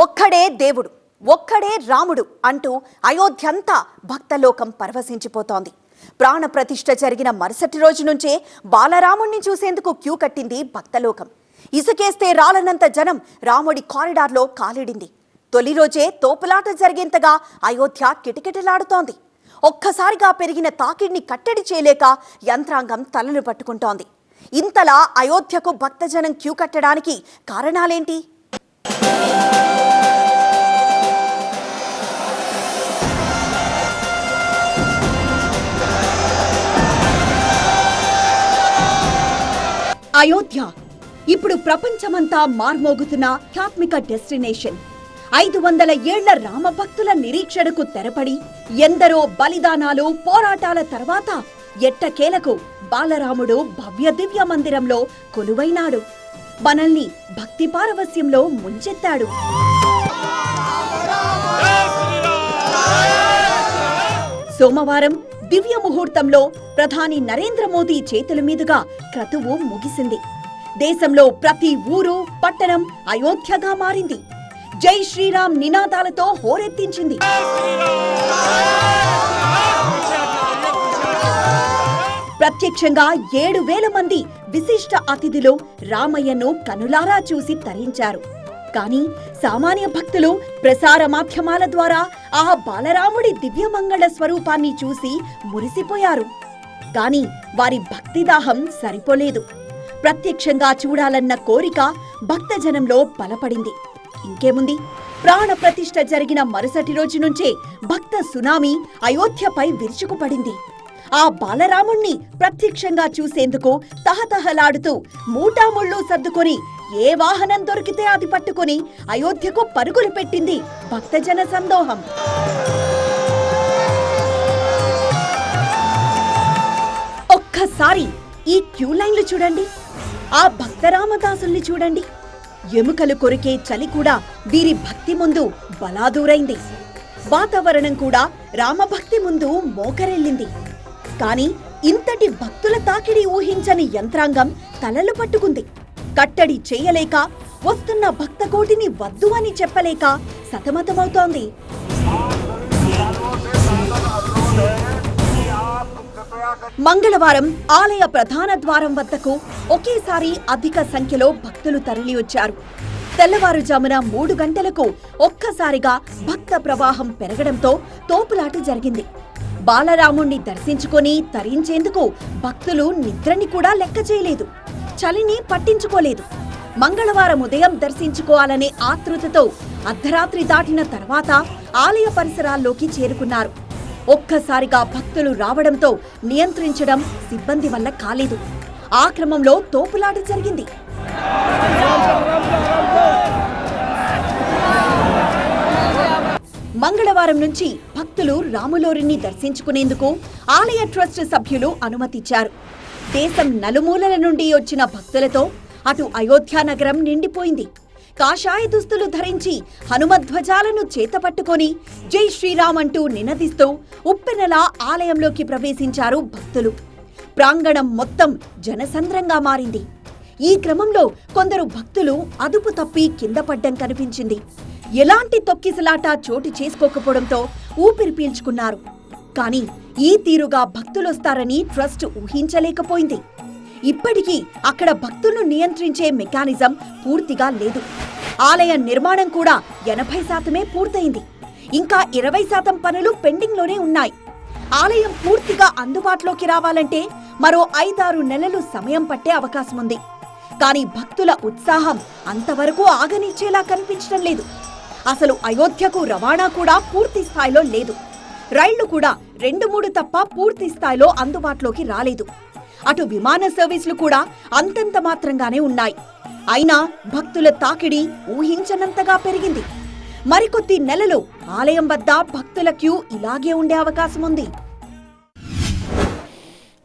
ఒక్కడే దేవుడు ఒక్కడే రాముడు అంటూ అయోధ్యంతా భక్తలోకం పరవశించిపోతోంది. ప్రాణ ప్రతిష్ఠ జరిగిన మరుసటి రోజు నుంచే బాలరాముణ్ణి చూసేందుకు క్యూ కట్టింది భక్తలోకం. ఇసుకేస్తే రాలనంత జనం రాముడి కారిడార్లో కాలిడింది. తొలి రోజే తోపులాట జరిగేంతగా అయోధ్య కిటకిటలాడుతోంది. ఒక్కసారిగా పెరిగిన తాకిడిని కట్టడి చేయలేక యంత్రాంగం తలలు పట్టుకుంటోంది. ఇంతలా అయోధ్యకు భక్తజనం క్యూ కట్టడానికి కారణాలేంటి? అయోధ్య. ఇప్పుడు ప్రపంచమంతా మార్మోగుతున్న ఆధ్యాత్మిక డెస్టినేషన్. ఐదు వందల ఏళ్ళ రామభక్తుల నిరీక్షణకు తెరపడి ఎందరో బలిదానాలు పోరాటాల తర్వాత ఎట్టకేలకు బాలరాముడు భవ్య దివ్య మందిరంలో కొలువైనాడు. మనల్ని భక్తి పారవస్యంలో ముంచెత్తాడు. సోమవారం దివ్య ముహూర్తంలో ప్రధాని నరేంద్ర మోదీ చేతుల మీదుగా క్రతువు ముగిసింది. దేశంలో ప్రతి ఊరు పట్టణం అయోధ్యగా మారింది. జై శ్రీరామ్ నినాదాలతో హోరెత్తించింది. ప్రత్యక్షంగా ఏడు వేల మంది విశిష్ట అతిథులు రామయ్యను కనులారా చూసి తరించారు. కానీ సామాన్య భక్తులు ప్రసార మాధ్యమాల ద్వారా ఆ బాలరాముడి దివ్యమంగళ స్వరూపాన్ని చూసి మురిసిపోయారు. కానీ వారి భక్తిదాహం సరిపోలేదు. ప్రత్యక్షంగా చూడాలన్న కోరిక భక్తజనంలో బలపడింది. ఇంకేముంది? ప్రాణ ప్రతిష్ఠ జరిగిన మరుసటి రోజు నుంచే భక్త సునామీ అయోధ్యపై విరుచుకుపడింది. ఆ బాలరాముణ్ణి ప్రత్యక్షంగా చూసేందుకు తహతహలాడుతూ మూటాముళ్ళు సర్దుకొని ఏ వాహనం దొరికితే అది పట్టుకొని అయోధ్యకు పరుగులు పెట్టింది భక్తజన సందోహం. ఒక్కసారి ఈ క్యూ లైన్లు చూడండి. ఆ భక్తరామదాసుల్ని చూడండి. ఎముకలు కొరికే చలి కూడా వీరి భక్తి ముందు బలాదూరైంది. వాతావరణం కూడా రామభక్తి ముందు మోకరెళ్ళింది కాని ఇంతటి భక్తుల తాకిడి ఊహించని యంత్రాంగం తలలు పట్టుకుంది. కట్టడి చేయలేక వస్తున్న భక్త కోటిని వద్దు అని చెప్పలేక సతమతమవుతోంది. మంగళవారం ఆలయ ప్రధాన ద్వారం వద్దకు ఒకేసారి అధిక సంఖ్యలో భక్తులు తరలివచ్చారు తెల్లవారుజామున మూడు గంటలకు ఒక్కసారిగా భక్త ప్రవాహం పెరగడంతో తోపులాట జరిగింది. బాలరాముణ్ణి దర్శించుకొని తరించేందుకు భక్తులు నిద్రని కూడా లెక్క చేయలేదు. చలిని పట్టించుకోలేదు. మంగళవారం ఉదయం దర్శించుకోవాలనే ఆతృతతో అర్ధరాత్రి దాటిన తర్వాత ఆలయ పరిసరాల్లోకి చేరుకున్నారు. ఒక్కసారిగా భక్తులు రావడంతో నియంత్రించడం సిబ్బంది వల్ల కాలేదు. ఆ క్రమంలో తోపులాట జరిగింది. మంగళవారం నుంచి భక్తులు రాములోరిని దర్శించుకునేందుకు ఆలయ ట్రస్ట్ సభ్యులు అనుమతిచ్చారు. దేశం నలుమూలల నుండి వచ్చిన భక్తులతో అటు అయోధ్య నగరం నిండిపోయింది. కాషాయ దుస్తులు ధరించి హనుమధ్వజాలను చేతపట్టుకొని జై శ్రీరామ్ అంటూ నినదిస్తూ ఉప్పెనలా ఆలయంలోకి ప్రవేశించారు భక్తులు. ప్రాంగణం మొత్తం జనసంద్రంగా మారింది. ఈ క్రమంలో కొందరు భక్తులు అదుపు తప్పి కింద పడ్డం కనిపించింది. ఎలాంటి తొక్కిసలాట చోటు చేసుకోకపోవడంతో ఊపిరి పీల్చుకున్నారు. కానీ ఈ తీరుగా భక్తులొస్తారని ట్రస్ట్ ఊహించలేకపోయింది. ఇప్పటికీ అక్కడ భక్తులను నియంత్రించే మెకానిజం పూర్తిగా లేదు. ఆలయ నిర్మాణం కూడా ఎనభై శాతమే పూర్తయింది. ఇంకా ఇరవై శాతం పనులు పెండింగ్లోనే ఉన్నాయి. ఆలయం పూర్తిగా అందుబాటులోకి రావాలంటే మరో ఐదారు నెలలు సమయం పట్టే అవకాశం ఉంది. కానీ భక్తుల ఉత్సాహం అంతవరకు ఆగనిచ్చేలా కనిపించడం లేదు. అసలు అయోధ్యకు రవాణా కూడా పూర్తి స్థాయిలో లేదు. రైళ్ళు కూడా రెండు మూడు తప్ప పూర్తి స్థాయిలో అందుబాటులోకి రాలేదు అటు విమాన సర్వీసులు కూడా అంతంత మాత్రంగానే ఉన్నాయి అయినా భక్తుల తాకిడి ఊహించనంతగా పెరిగింది మరికొద్ది నెలలు ఆలయం వద్ద భక్తుల క్యూ ఇలాగే ఉండే అవకాశం ఉంది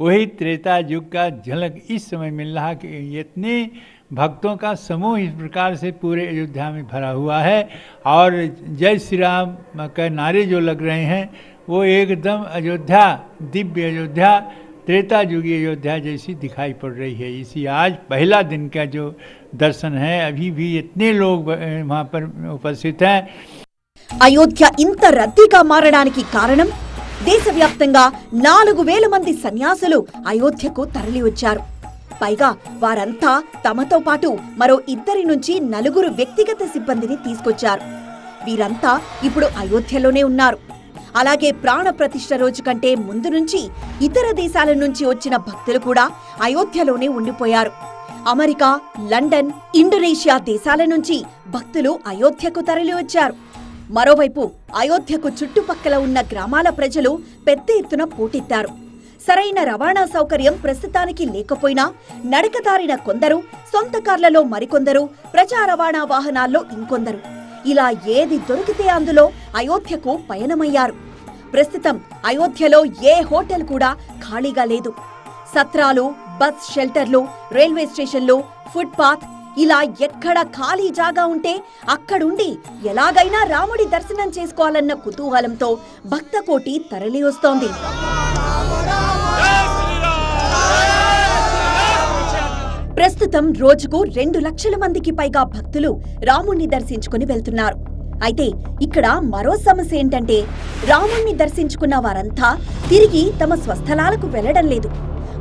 वही त्रेता युग का झलक इस समय मिल रहा कि इतने भक्तों का समूह इस प्रकार से पूरे अयोध्या में भरा हुआ है और जय श्री राम का नारे जो लग रहे हैं वो एकदम अयोध्या दिव्य अयोध्या त्रेता युगी अयोध्या जैसी दिखाई पड़ रही है इसी आज पहला दिन का जो दर्शन है अभी भी इतने लोग अ, वहाँ पर उपस्थित हैं అయోధ్య ఇంత రద్దీగా మారడానికి కారణం దేశవ్యాప్తంగా నాలుగు వేల మంది సన్యాసులు అయోధ్యకు తరలివచ్చారు పైగా వారంతా తమతో పాటు మరో ఇద్దరి నుంచి నలుగురు వ్యక్తిగత సిబ్బందిని తీసుకొచ్చారు వీరంతా ఇప్పుడు అయోధ్యలోనే ఉన్నారు అలాగే ప్రాణ ప్రతిష్ఠ రోజు కంటే ముందు నుంచి ఇతర దేశాల నుంచి వచ్చిన భక్తులు కూడా అయోధ్యలోనే ఉండిపోయారు. అమెరికా లండన్ ఇండోనేషియా దేశాల నుంచి భక్తులు అయోధ్యకు తరలివచ్చారు మరోవైపు అయోధ్యకు చుట్టుపక్కల ఉన్న గ్రామాల ప్రజలు పెద్ద ఎత్తున పోటెత్తారు. సరైన రవాణా సౌకర్యం ప్రస్తుతానికి లేకపోయినా నడకదారిన కొందరు సొంత కార్లలో మరికొందరు ప్రజా రవాణా వాహనాల్లో ఇంకొందరు. ఇలా ఏది దొరికితే అందులో అయోధ్యకు పయనమయ్యారు. ప్రస్తుతం అయోధ్యలో ఏ హోటల్ కూడా ఖాళీగా లేదు. సత్రాలు బస్ షెల్టర్లు రైల్వే స్టేషన్లు ఫుట్పాత్ ఇలా ఎక్కడ ఖాళీ జాగా ఉంటే అక్కడుండి ఎలాగైనా రాముడి దర్శనం చేసుకోవాలన్న కుతూహలంతో భక్తకోటి తరలి వస్తోంది. ప్రస్తుతం రోజుకు రెండు లక్షల మందికి పైగా భక్తులు రాముణ్ణి దర్శించుకుని వెళ్తున్నారు. అయితే ఇక్కడ మరో సమస్య ఏంటంటే రాముణ్ణి దర్శించుకున్న వారంతా తిరిగి తమ స్వస్థలాలకు వెళ్ళడం లేదు.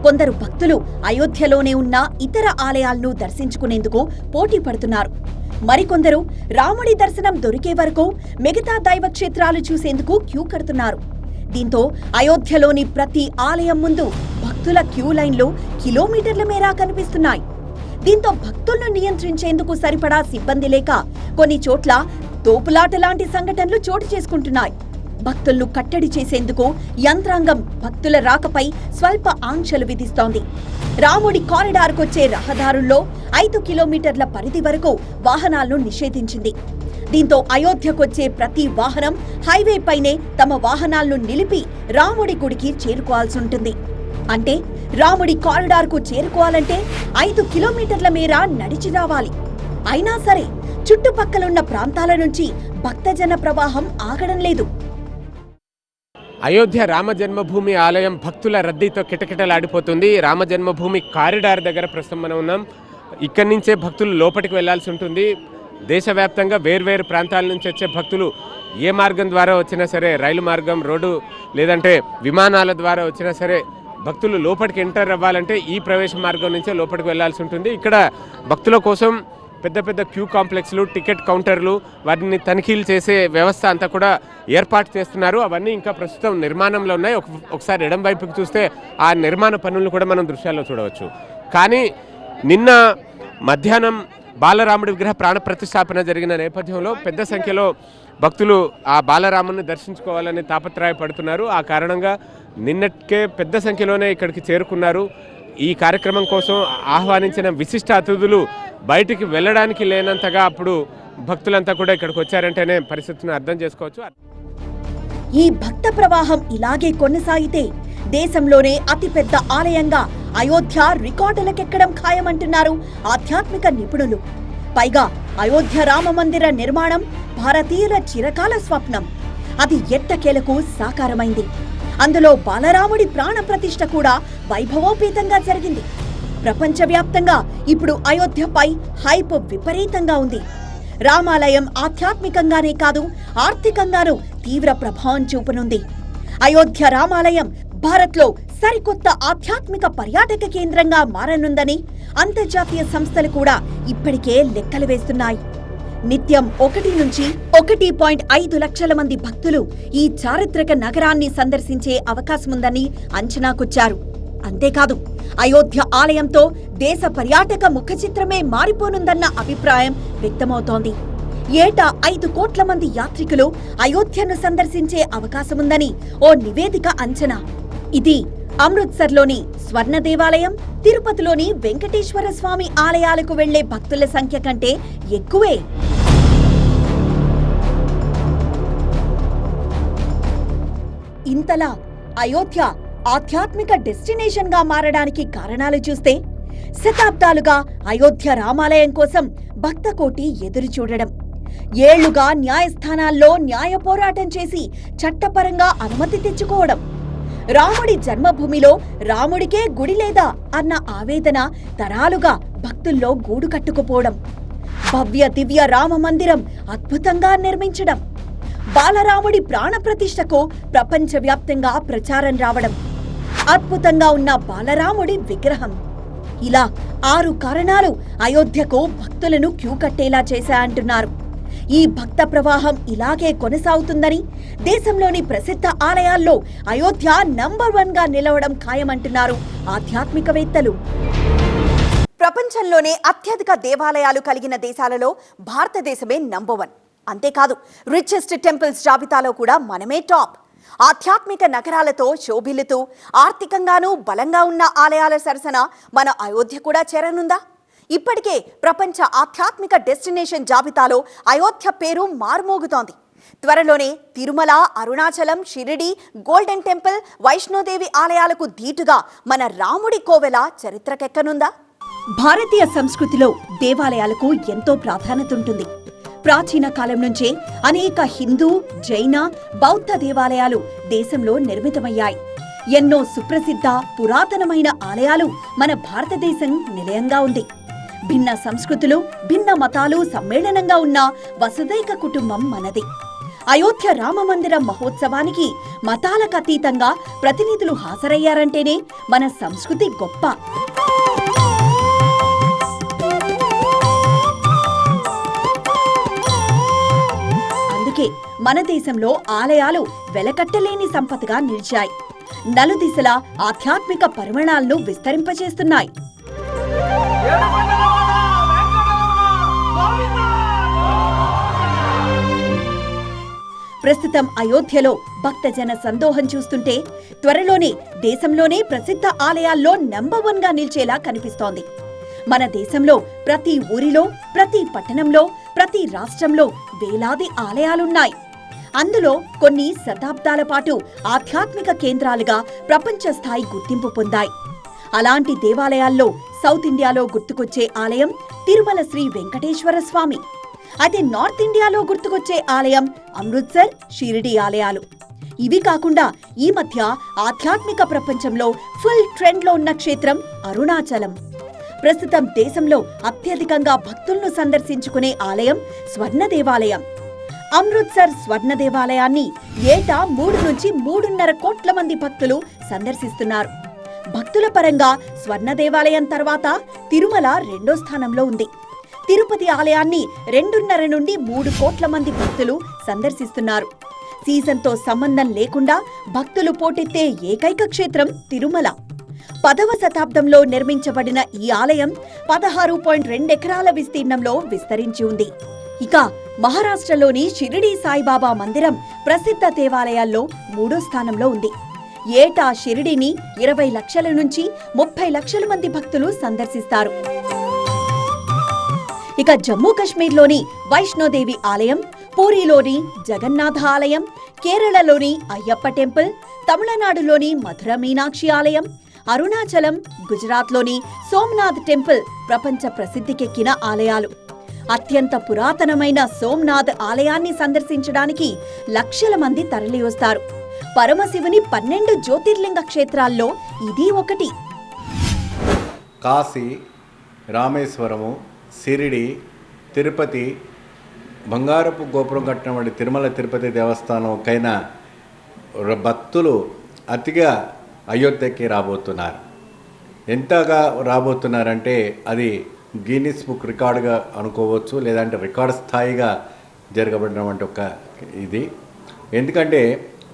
కొందరు భక్తులు అయోధ్యలోనే ఉన్న ఇతర ఆలయాలను దర్శించుకునేందుకు పోటీ పడుతున్నారు. మరికొందరు రాముడి దర్శనం దొరికే వరకు మిగతా దైవ క్షేత్రాలు చూసేందుకు క్యూ కడుతున్నారు. దీంతో అయోధ్యలోని ప్రతి ఆలయం ముందు భక్తుల క్యూ లైన్లు కిలోమీటర్ల మేర కనిపిస్తున్నాయి. దీంతో భక్తులను నియంత్రించేందుకు సరిపడా సిబ్బంది లేక కొన్ని చోట్ల తోపులాట లాంటి సంఘటనలు చోటు చేసుకుంటున్నాయి. భక్తులను కట్టడి చేసేందుకు యంత్రాంగం భక్తుల రాకపై స్వల్ప ఆంక్షలు విధిస్తోంది. రాముడి కారిడార్కొచ్చే రహదారుల్లో ఐదు కిలోమీటర్ల పరిధి వరకు వాహనాలను నిషేధించింది. దీంతో అయోధ్యకొచ్చే ప్రతి వాహనం హైవేపైనే తమ వాహనాలను నిలిపి రాముడి గుడికి చేరుకోవాల్సి ఉంటుంది. అంటే రాముడి కారిడార్కు చేరుకోవాలంటే ఐదు కిలోమీటర్ల మేర నడిచి రావాలి. అయినా సరే చుట్టుపక్కలున్న ప్రాంతాల నుంచి భక్తజన ప్రవాహం ఆగడం లేదు. అయోధ్య రామ జన్మభూమి ఆలయం భక్తుల రద్దీతో కిటకిటలాడిపోతుంది. రామ జన్మభూమి కారిడార్ దగ్గర ప్రస్తుతం మనం ఉన్నాం. ఇక్కడి నుంచే భక్తులు లోపలికి వెళ్ళాల్సి ఉంటుంది. దేశవ్యాప్తంగా వేర్వేరు ప్రాంతాల నుంచి వచ్చే భక్తులు ఏ మార్గం ద్వారా వచ్చినా సరే రైలు మార్గం రోడ్డు లేదంటే విమానాల ద్వారా వచ్చినా సరే భక్తులు లోపలికి ఎంటర్ అవ్వాలంటే ఈ ప్రవేశ మార్గం నుంచే లోపలికి వెళ్ళాల్సి ఉంటుంది. ఇక్కడ భక్తుల కోసం పెద్ద పెద్ద క్యూ కాంప్లెక్స్లు టికెట్ కౌంటర్లు వాటిని తనిఖీలు చేసే వ్యవస్థ అంతా కూడా ఏర్పాటు చేస్తున్నారు. అవన్నీ ఇంకా ప్రస్తుతం నిర్మాణంలో ఉన్నాయి. ఒక- ఒకసారి ఎడం వైపుకి చూస్తే ఆ నిర్మాణ పనులను కూడా మనం దృశ్యాల్లో చూడవచ్చు. కానీ నిన్న మధ్యాహ్నం బాలరాముడి విగ్రహ ప్రాణ ప్రతిష్టాపన జరిగిన నేపథ్యంలో పెద్ద సంఖ్యలో భక్తులు ఆ బాలరాముని దర్శించుకోవాలని తాపత్రయపడుతున్నారు. ఆ కారణంగా నిన్నటికే పెద్ద సంఖ్యలోనే ఇక్కడికి చేరుకున్నారు. ఈ కార్యక్రమం కోసం ఆహ్వానించిన విశిష్ట అతిథులు బయటికి వెళ్ళడానికి లేనంతగా అప్పుడు భక్తులంతా కూడా ఇక్కడికి వచ్చారంటేనే పరిస్థితిని అర్థం చేసుకోవచ్చు. ఈ భక్త ప్రవాహం ఇలాగే కొనసాగితే దేశంలోనే అతిపెద్ద ఆలయంగా అయోధ్య రికార్డులకెక్కడం ఖాయమంటున్నారు ఆధ్యాత్మిక నిపుణులు. పైగా అయోధ్య రామ మందిర నిర్మాణం భారతీయుల చిరకాల స్వప్నం. అది ఎట్టకేలకు సాకారమైంది. అందులో బాలరాముడి ప్రాణ ప్రతిష్ఠ కూడా వైభవోపేతంగా జరిగింది. ప్రపంచవ్యాప్తంగా ఇప్పుడు అయోధ్యపై హైప్ విపరీతంగా ఉంది. రామాలయం ఆధ్యాత్మికంగానే కాదు ఆర్థికంగానూ తీవ్ర ప్రభావం చూపనుంది. అయోధ్య రామాలయం భారత్లో సరికొత్త ఆధ్యాత్మిక పర్యాటక కేంద్రంగా మారనుందని అంతర్జాతీయ సంస్థలు కూడా ఇప్పటికే లెక్కలు వేస్తున్నాయి. నిత్యం ఒకటి నుంచి ఒకటి పాయింట్ ఐదు లక్షల మంది భక్తులు ఈ చారిత్రక నగరాన్ని సందర్శించే అవకాశముందని అంచనాకొచ్చారు. అంతేకాదు అయోధ్య ఆలయంతో దేశ పర్యాటక ముఖచిత్రమే మారిపోనుందన్న అభిప్రాయం వ్యక్తమవుతోంది. ఏటా ఐదు కోట్ల మంది యాత్రికులు అయోధ్యను సందర్శించే అవకాశముందని ఓ నివేదిక అంచనా. ఇది అమృత్సర్లోని స్వర్ణ దేవాలయం తిరుపతిలోని వెంకటేశ్వర స్వామి ఆలయాలకు వెళ్ళే భక్తుల సంఖ్య కంటే ఎక్కువే. ఇంతలా అయోధ్య ఆధ్యాత్మిక డెస్టినేషన్గా మారడానికి కారణాలు చూస్తే శతాబ్దాలుగా అయోధ్య రామాలయం కోసం భక్తకోటి ఎదురు చూడడం ఏళ్ళుగా న్యాయస్థానాల్లో న్యాయ పోరాటం చేసి చట్టపరంగా అనుమతి తెచ్చుకోవడం రాముడి జన్మభూమిలో రాముడికే గుడి లేదా అన్న ఆవేదన తరాలుగా భక్తుల్లో గూడు కట్టుకుపోవడం భవ్య దివ్య రామ మందిరం అద్భుతంగా నిర్మించడం బాలరాముడి ప్రాణప్రతిష్ఠకు ప్రపంచవ్యాప్తంగా ప్రచారం రావడం అద్భుతంగా ఉన్న బాలరాముడి విగ్రహం. ఇలా ఆరు కారణాలు అయోధ్యకు భక్తులను క్యూ కట్టేలా చేశాయంటున్నారు. ఈ భక్త ప్రవాహం ఇలాగే కొనసాగుతుందని దేశంలోని ప్రసిద్ధ ఆలయాల్లో అయోధ్య నంబర్ వన్గా నిలవడం ఖాయమంటున్నారు ఆధ్యాత్మికవేత్తలు. ప్రపంచంలోనే అత్యధిక దేవాలయాలు కలిగిన దేశాలలో భారతదేశమే నంబర్ వన్. అంతేకాదు రిచెస్ట్ టెంపుల్స్ జాబితాలో కూడా మనమే టాప్. ఆధ్యాత్మిక నగరాలతో శోభిల్లుతూ ఆర్థికంగానూ బలంగా ఉన్న ఆలయాల సరసన మన అయోధ్య కూడా చేరనుందా? ఇప్పటికే ప్రపంచ ఆధ్యాత్మిక డెస్టినేషన్ జాబితాలో అయోధ్య పేరు మార్మోగుతోంది. త్వరలోనే తిరుమల అరుణాచలం షిరిడి గోల్డెన్ టెంపుల్ వైష్ణోదేవి ఆలయాలకు ధీటుగా మన రాముడి కోవెల చరిత్రకెక్కనుందా? భారతీయ సంస్కృతిలో దేవాలయాలకు ఎంతో ప్రాధాన్యత ఉంటుంది. ప్రాచీన కాలం నుంచే అనేక హిందూ జైన బౌద్ధ దేవాలయాలు దేశంలో నిర్మితమయ్యాయి. ఎన్నో సుప్రసిద్ధ పురాతనమైన ఆలయాలు మన భారతదేశం నిలయంగా ఉంది. భిన్న సంస్కృతులు భిన్న మతాలు సమ్మేళనంగా ఉన్న వసుదైక కుటుంబం మనది. అయోధ్య రామ మందిర మహోత్సవానికి మతాలకు అతీతంగా ప్రతినిధులు హాజరయ్యారంటేనే మన సంస్కృతి గొప్ప. అందుకే మన దేశంలో ఆలయాలు వెలకట్టలేని సంపదగా నిలిచాయి. నలుదిశలా ఆధ్యాత్మిక పరిమాణాలను విస్తరింపజేస్తున్నాయి. ప్రస్తుతం అయోధ్యలో భక్తజన సందోహం చూస్తుంటే త్వరలోనే దేశంలోనే ప్రసిద్ధ ఆలయాల్లో నంబర్ వన్గా నిలిచేలా కనిపిస్తోంది. మన దేశంలో ప్రతి ఊరిలో ప్రతి పట్టణంలో ప్రతి రాష్ట్రంలో వేలాది ఆలయాలున్నాయి. అందులో కొన్ని శతాబ్దాల పాటు ఆధ్యాత్మిక కేంద్రాలుగా ప్రపంచ స్థాయి గుర్తింపు పొందాయి. అలాంటి దేవాలయాల్లో సౌత్ ఇండియాలో గుర్తుకొచ్చే ఆలయం తిరుమల శ్రీ వెంకటేశ్వర స్వామి. అయితే నార్త్ ఇండియాలో గుర్తుకొచ్చే ఆలయం అమృత్సర్ షిరిడి ఆలయాలు. ఇవి కాకుండా ఈ మధ్య ఆధ్యాత్మిక ప్రపంచంలో ఫుల్ ట్రెండ్లో ఉన్న క్షేత్రం అరుణాచలం. ప్రస్తుతం దేశంలో అత్యధికంగా భక్తులను సందర్శించుకునే ఆలయం స్వర్ణ దేవాలయం అమృత్సర్ స్వర్ణ దేవాలయాన్ని ఏటా మూడు నుంచి మూడున్నర కోట్ల మంది భక్తులు సందర్శిస్తున్నారు. భక్తుల పరంగా స్వర్ణ దేవాలయం తర్వాత తిరుమల రెండో స్థానంలో ఉంది. తిరుపతి ఆలయాన్ని రెండున్నర నుండి మూడు కోట్ల మంది భక్తులు సందర్శిస్తున్నారు. సీజన్తో సంబంధం లేకుండా భక్తులు పోటెత్తే ఏకైక క్షేత్రం తిరుమల. పదవ శతాబ్దంలో నిర్మించబడిన ఈ ఆలయం పదహారు పాయింట్ రెండెకరాల విస్తీర్ణంలో విస్తరించి ఉంది. ఇక మహారాష్ట్రలోని షిరిడి సాయిబాబా మందిరం ప్రసిద్ధ దేవాలయాల్లో మూడో స్థానంలో ఉంది. ఏటా షిరిడిని ఇరవై లక్షల నుంచి ముప్పై లక్షల మంది భక్తులు సందర్శిస్తారు. ఇక జమ్మూ కాశ్మీర్లోని వైష్ణోదేవి ఆలయం పూరిలోని జగన్నాథ ఆలయం కేరళలోని అయ్యప్ప టెంపుల్ తమిళనాడులోని మధుర మీనాక్షి ఆలయం అరుణాచలం గుజరాత్లోని సోమనాథ్ టెంపుల్ ప్రపంచ ప్రసిద్ధికెక్కిన ఆలయాలు. అత్యంత పురాతనమైన సోమనాథ్ ఆలయాన్ని సందర్శించడానికి లక్షల మంది తరలివస్తారు. పరమశివుని పన్నెండు జ్యోతిర్లింగ క్షేత్రాల్లో ఇది ఒకటి. కాశీ రామేశ్వరము సిరిడి తిరుపతి బంగారపు గోపురం కట్టిన వంటి తిరుమల తిరుపతి దేవస్థానంకైనా భక్తులు అతిగా అయోధ్యకి రాబోతున్నారు. ఎంతగా రాబోతున్నారంటే అది గిన్నిస్ బుక్ రికార్డుగా అనుకోవచ్చు లేదంటే రికార్డ్ స్థాయిగా జరగబడినటువంటి ఒక ఇది. ఎందుకంటే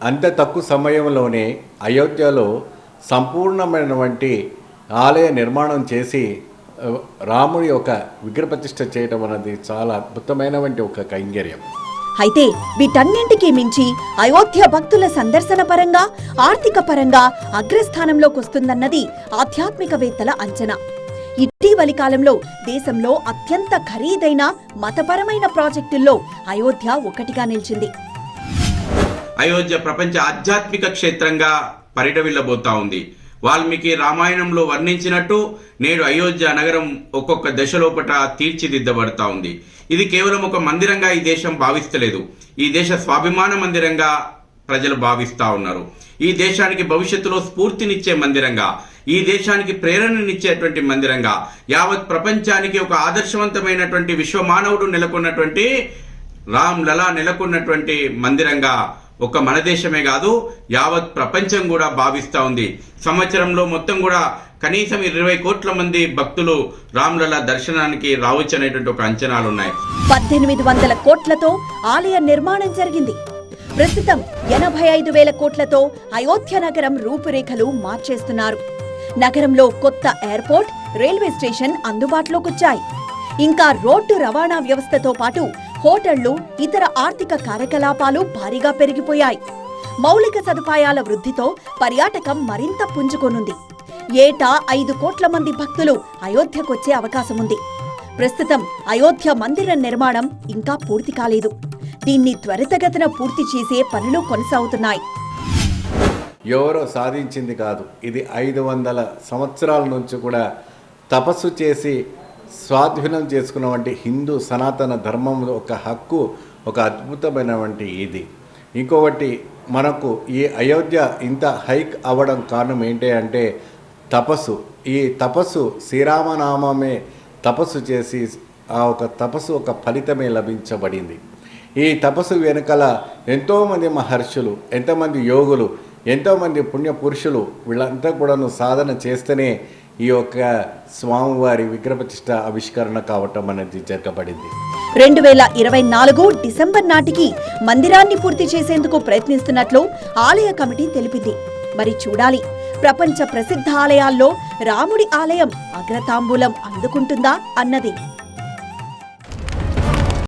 అంత తక్కువ సమయంలోనే అయోధ్యలో సంపూర్ణమైనటువంటి ఆలయ నిర్మాణం చేసి రాముడి యొక్క విగ్రహప్రతిష్ఠ చేయటం అనేది చాలా అద్భుతమైనటువంటి ఒక కైంకర్యం అయితే వీటన్నింటికి మించి అయోధ్య భక్తుల సందర్శన పరంగా ఆర్థిక పరంగా అగ్రస్థానంలోకి వస్తుందన్నది ఆధ్యాత్మికవేత్తల అంచనా. ఇటీవలి కాలంలో దేశంలో అత్యంత ఖరీదైన మతపరమైన ప్రాజెక్టుల్లో అయోధ్య ఒకటిగా నిలిచింది. అయోధ్య ప్రపంచ ఆధ్యాత్మిక క్షేత్రంగా పరిడవిల్లబోతా ఉంది. వాల్మీకి రామాయణంలో వర్ణించినట్టు నేడు అయోధ్య నగరం ఒక్కొక్క దశలోపట తీర్చిదిద్దబడతా ఉంది. ఇది కేవలం ఒక మందిరంగా ఈ దేశం భావిస్తలేదు. ఈ దేశ స్వాభిమాన మందిరంగా ప్రజలు భావిస్తా ఉన్నారు. ఈ దేశానికి భవిష్యత్తులో స్ఫూర్తినిచ్చే మందిరంగా ఈ దేశానికి ప్రేరణనిచ్చేటువంటి మందిరంగా యావత్ ప్రపంచానికి ఒక ఆదర్శవంతమైనటువంటి విశ్వమానవుడు నెలకొన్నటువంటి రామ్ లలా నెలకొన్నటువంటి మందిరంగా ఒక మన దేశమే కాదు యావత్ ప్రపంచం కూడా భావిస్తూ ఉంది. సంవత్సరంలో మొత్తం కూడా కనీసం ఇరవై కోట్ల మంది భక్తులు రామ్లల దర్శనానికి రావచ్చు అనేటువంటి ఒక అంచనాలు ఉన్నాయి పద్దెనిమిది వందల కోట్లతో ఆలయ నిర్మాణం జరిగింది. ప్రస్తుతం ఎనభై ఐదు వేల కోట్లతో అయోధ్య నగరం రూపురేఖలు మార్చేస్తున్నారు. నగరంలో కొత్త ఎయిర్పోర్ట్ రైల్వే స్టేషన్ అందుబాటులోకొచ్చాయి. ఇంకా రోడ్డు రవాణా వ్యవస్థతో పాటు హోటళ్ళు ఇతర ఆర్థిక కార్యకలాపాలు భారీగా పెరిగిపోయాయి. మౌలిక సదుపాయాల వృద్ధితో పర్యాటకం మరింత పుంజుకొనుంది. ఏటా ఐదు కోట్ల మంది భక్తులు అయోధ్యకొచ్చే అవకాశముంది. ప్రస్తుతం అయోధ్య మందిర నిర్మాణం ఇంకా పూర్తి కాలేదు. దీన్ని త్వరితగతిన పూర్తి చేసే పనులు కొనసాగుతున్నాయి. ఎవరో సాధించింది కాదు. ఇది ఐదు వందల సంవత్సరాల నుంచి కూడా తపస్సు చేసి స్వాధీనం చేసుకున్నటువంటి హిందూ సనాతన ధర్మం ఒక హక్కు ఒక అద్భుతమైనటువంటి ఇది. ఇంకొకటి మనకు ఈ అయోధ్య ఇంత హైక్ అవ్వడం కారణం ఏంటి అంటే తపస్సు. ఈ తపస్సు శ్రీరామనామమే తపస్సు చేసి ఆ ఒక తపస్సు ఒక ఫలితమే లభించబడింది. ఈ తపస్సు వెనుకల ఎంతోమంది మహర్షులు ఎంతోమంది యోగులు ఎంతోమంది పుణ్య పురుషులు వీళ్ళంతా కూడాను సాధన చేస్తేనే ఈ యొక్క స్వామివారి విగ్రహప్రతిష్ట ఆవిష్కరణ కావటం అనేది జరగబడింది. రెండు వేల ఇరవై నాలుగు డిసెంబర్ నాటికి మందిరాన్ని పూర్తి చేసేందుకు ప్రయత్నిస్తున్నట్లు ఆలయ కమిటీ తెలిపింది. మరి చూడాలి ప్రపంచ ప్రసిద్ధ ఆలయాల్లో రాముడి ఆలయం అగ్రతాంబూలం అందుకుంటుందా అన్నది.